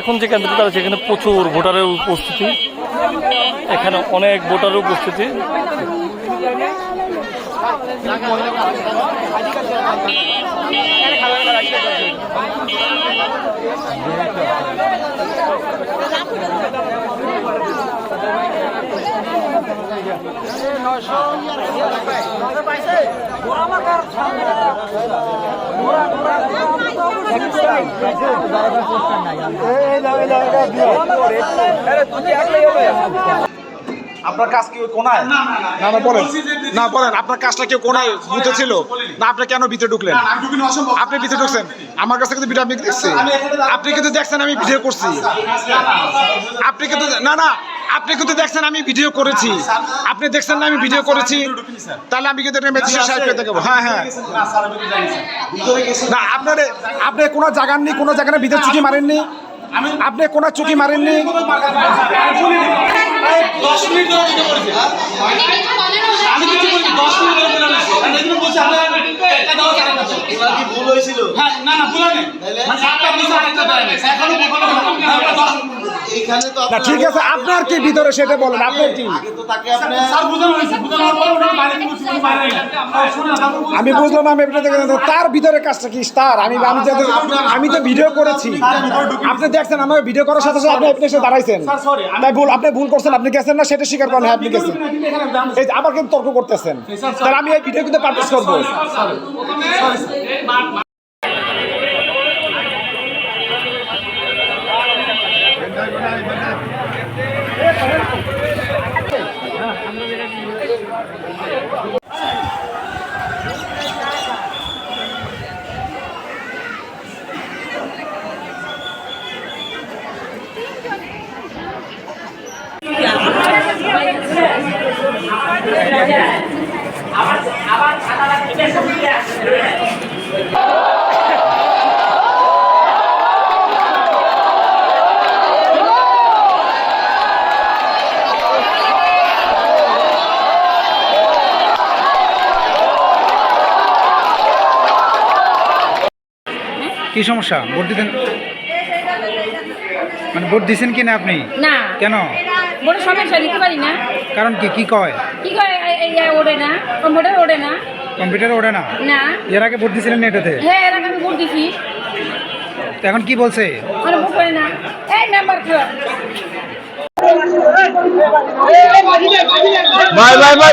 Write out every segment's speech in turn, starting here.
এখন যে কেন্দ্রটা আছে এখানে প্রচুর ভোটারের উপস্থিতি। এখানে অনেক ভোটারের উপস্থিতি। এই দামে দামে দিয়ে আপনার কাজ কি কোনায় না না বলেন না বলেন আপনার কাজটা কেউ কোনায় বুঝতে ছিল না আপনি কেন ভিতরে ঢুকলেন আপনি ভিতরে ঢুকছেন আমার কাছে কিন্তু ভিডিও আপনি দেখছেন আপনি কিন্তু দেখছেন আমি ভিডিও করছি আপনি কিন্তু না না আপনি কিন্তু দেখছেন আমি ভিডিও করেছি আপনি দেখছেন না আমি ভিডিও করেছি তাহলে আমি কিন্তু ম্যাজিস্ট্রেট সাহেবকে দেখাবো হ্যাঁ হ্যাঁ না আপনার আপনি কোনো জায়গার নেই কোনো জায়গায় ভিতরে চুকি মারেননি আপনি কোনো চুকি মারেননি দশ মিনিট ধরে দিতে বলেছে। আমি কিছু বলি দশ মিনিট ধরে আমি এগুলো বলছি একটা কি ভুল হয়েছিল? হ্যাঁ না না ভুল হয়নি। মানে একটা এখনও তো না ঠিক আছে আপনার কি ভিতরে সেটা বলেন আপনার কি আমি বুঝলাম আমি তার ভিতরে কাজটা কি তার আমি আমি তো আমি তো ভিডিও করেছি আপনি দেখছেন আমার ভিডিও করার সাথে সাথে আপনি আপনি এসে দাঁড়াইছেন তাই ভুল আপনি ভুল করছেন আপনি গেছেন না সেটা স্বীকার করেন হ্যাঁ আপনি গেছেন এই যে আবার কিন্তু তর্ক করতেছেন তাহলে আমি এই ভিডিও কিন্তু পাবলিশ করব কি সমস্যা? ভোট দিতেন মানে ভোট দিছেন কি না আপনি? না। কেন? বড় সমস্যা দিতে পারি না। কারণ কি কি কয়? কি করে এই- ওড়ে না। কম্পিউটার ওড়ে না। কম্পিউটার ওঠে না? না। এর আগে ভোট দিছিলেন না এটাতে? হ্যাঁ এর আগে আমি ভোট দিছি। তো এখন কি বলছে? আমার ভোট করে না। এই মেম্বার খারাপ ভাই ভাই ভাই।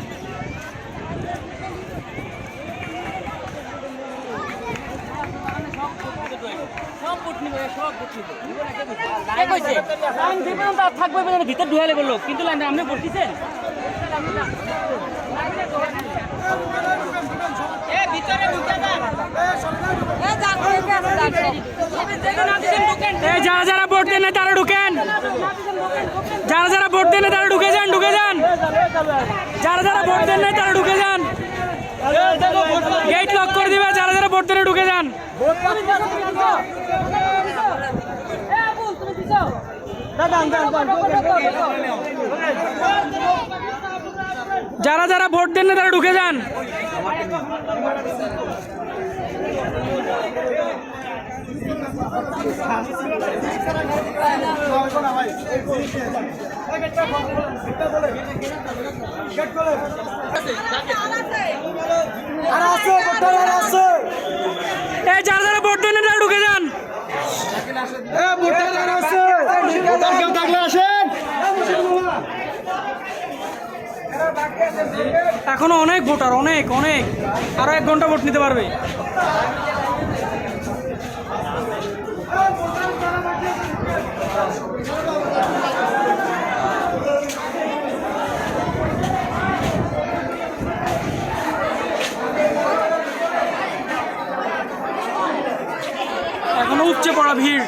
থাকবে ভিতর ঢুয়ালে বলল কিন্তু লাইনটা আপনি বলতেছেন যারা যারা ভোট দেন তারা ঢুকেন। যারা যারা ভোট দেন তারা ঢুকে যান ঢুকে যান। যারা যারা ভোট দেন তারা ঢুকে যান। লক করে দিবে, যারা যারা ভোট ঢুকে যান। যারা যারা ভোট দেন না, তারা ঢুকে যান। এই যারা যারা ভোট দেন তারা ঢুকে যান। এখনও অনেক ভোটার অনেক অনেক। আরও এক ঘণ্টা ভোট নিতে পারবে। job here.